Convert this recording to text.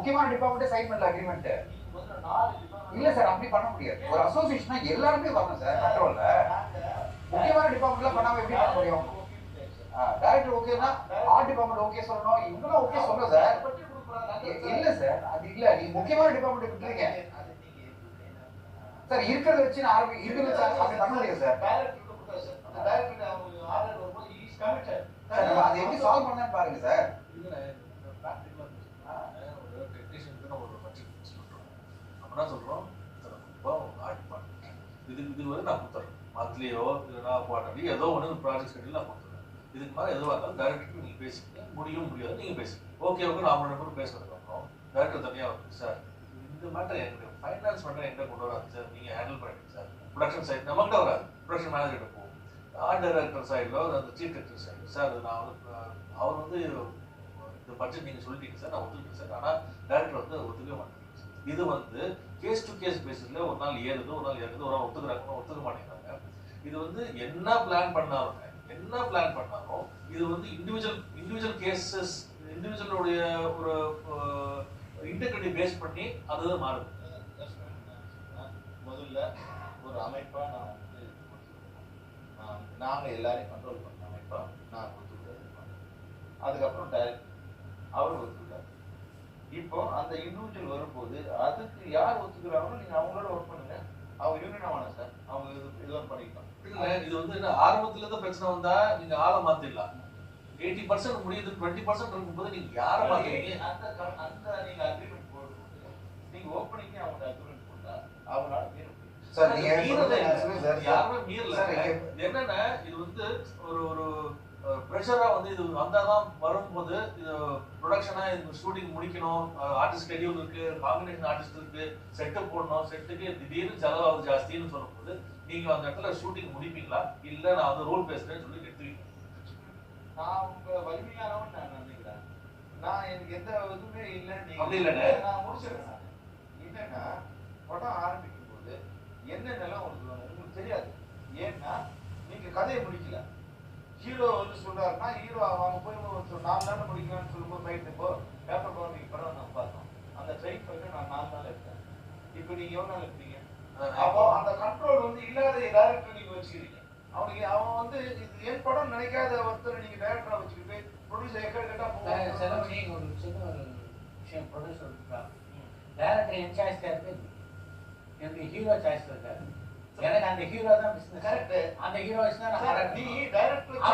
முக்கியமான department sign பண்ணல agreement இல்ல சார் அப்படி பண்ண முடியாது. ஒரு அசோசியேஷனா எல்லாருமே வரணும் சார் கண்ட்ரோல்ல முக்கியமான டிபார்ட்மெண்ட்ல பண்ணாம எப்படி பண்ண முடியும்? டைரக்டர் ஓகேனா ஆர்ட் டிபார்ட்மெண்ட் ஓகே சொல்லணும். இவங்களும் ஓகே சொல்லணும் சார். இல்ல சார் அது இல்ல. நீங்க முக்கியமான டிபார்ட்மெண்ட் விட்டுருங்க சார் இருக்கிறத வச்சு நான் ஆரம்பி இருக்கிறத சார் அப்படி பண்ண முடியாது சார். அது அதை எப்படி சால்வ் பண்ணு பாருங்க சார். இது இது வந்து நான் கொடுத்துறேன். மந்த்லியோ இல்லைனா குவார்டர்லி ஏதோ ஒன்று ப்ராஜெக்ட் ஷெட்யூல் நான் கொடுத்துறேன். இதுக்கு மேலே எதுவாக இருந்தாலும் டேரக்டர் நீங்கள் பேசிக்கங்க. முடியும் முடியாது நீங்கள் பேசுங்க ஓகே ஓகே நான் ரெண்டு பேரும் பேசுனதுக்கு அப்புறம் டேரக்டர் தனியாக வந்து சார் இந்த மேட்டர் எங்களுக்கு ஃபைனான்ஸ் மேட்டர் எங்கே கொண்டு வராது சார். நீங்கள் ஹேண்டில் பண்ணிடுங்க சார். ப்ரொடக்ஷன் சைட் நம்மகிட்ட வராது. ப்ரொடக்ஷன் மேனேஜர்கிட்ட போகும் ஆர்ட் டைரக்டர் சைடில் அந்த சீஃப் டைரக்டர் சைடு சார் நான் வந்து அவர் வந்து இந்த பட்ஜெட் நீங்கள் சொல்லிட்டீங்க சார். நான் ஒத்துக்கிட்டேன் சார். ஆனால் டேரக்டர் வந்து ஒத்துக்கவே மாட்டேன் இது வந்து கேஸ் டு கேஸ் பேசிஸ்ல ஒரு நாள் ஏறுது ஒரு நாள் ஏறுது ஒரு நாள் ஒத்துக்கிறாங்க ஒத்துக்க மாட்டேங்கிறாங்க. இது வந்து என்ன பிளான் பண்ணாலும் என்ன பிளான் பண்ணாலும் இது வந்து இண்டிவிஜுவல் இண்டிவிஜுவல் கேசஸ் இண்டிவிஜுவலுடைய ஒரு இன்டெகிரிட்டி பேஸ் பண்ணி அதுதான் மாறுது. முதல்ல ஒரு அமைப்பா நான் வந்து நாங்க எல்லாரையும் கண்ட்ரோல் பண்ண அமைப்பா நான் கொடுத்து அதுக்கப்புறம் டைரக்ட் அவர் ஒத்துக்கிட்டார் இப்போ அந்த இண்டிவிஜுவல் வரும்போது அதுக்கு யார் ஒத்துக்கிறாங்களோ நீங்க அவங்களோட ஒர்க் பண்ணுங்க. அவங்க யூனியன் ஆகணும் சார் அவங்க இது பண்ணிக்கலாம். இல்ல, இது வந்து என்ன ஆரம்பத்துல இருந்து பிரச்சனை வந்தா நீங்க ஆளை மாத்திடலாம். எயிட்டி பர்சன்ட் முடியுது டுவெண்ட்டி பர்சன்ட் இருக்கும்போது நீங்க யாரை மாத்துறீங்க அந்த அந்த நீங்க அக்ரிமெண்ட் போடும்போது நீங்க ஓப்பனிங்க அவங்க அக்ரிமெண்ட் போட்டா அவங்களால மீற சார் நீங்க மீறல யாருமே மீறல. என்னன்னா இது வந்து ஒரு ஒரு ப்ரெஷரா வந்து இது வந்தாதான் வரும்போது இது ப்ரொடக்ஷனா இந்த ஷூட்டிங் முடிக்கணும். ஆர்டிஸ்ட் ஸ்கெடியூல் இருக்கு காம்பினேஷன் ஆர்டிஸ்ட் இருக்கு செட்டப் போடணும். செட்டுக்கு திடீர்னு செலவாகுது ஜாஸ்தின்னு சொல்லும்போது நீங்க அந்த இடத்துல ஷூட்டிங் முடிப்பீங்களா? இல்ல நான் வந்து ரோல் பேசுறேன்னு சொல்லி எடுத்துவீங்க நான் உங்க வலிமையானவன் நான் நினைக்கிறேன் நான் எனக்கு எந்த இதுவுமே இல்லை நீங்க அப்படி இல்லைண்ணே. நான் முடிச்சிடுறேன். என்னன்னா படம் ஆரம்பிக்கும் போது என்னென்னலாம் உங்களுக்கு வேணும்? உங்களுக்கு தெரியாது. ஏன்னா நீங்க கதையை முடிக்கல. ஹீரோ வந்து சொல்றாருன்னா ஹீரோ அவங்க போய் ஒரு நாலு நாள் முடிக்கலாம்னு சொல்லும்போது ஃபைட் இப்போ பேப்பர் பவர் படம் நான் பார்த்தோம். அந்த ட்ரெயின் ஃபைட்டை நான் நாலு நாள் எடுத்தேன். இப்போ நீங்க எவ்வளவு நாள் எடுத்தீங்க அப்போ அந்த கண்ட்ரோல் வந்து இல்லாத டைரக்டர் நீங்க வச்சுக்கிறீங்க. அவனுக்கு அவன் வந்து இது என் படம் நினைக்காத ஒருத்தர் நீங்க டைரக்டரா வச்சுக்கிட்டு ப்ரொடியூசர் செலவு நீங்க ஒரு சின்ன ஒரு விஷயம் ப்ரொடியூசர் டேரக்டர் என் சாய்ஸ்ல இருக்கு எனக்கு ஹீரோ சாய்ஸ்ல இருக்காரு. எனக்கு அந்த ஹீரோ தான் கரெக்ட் அந்த ஹீரோ வச்சு தான் நான் டைரக்டர்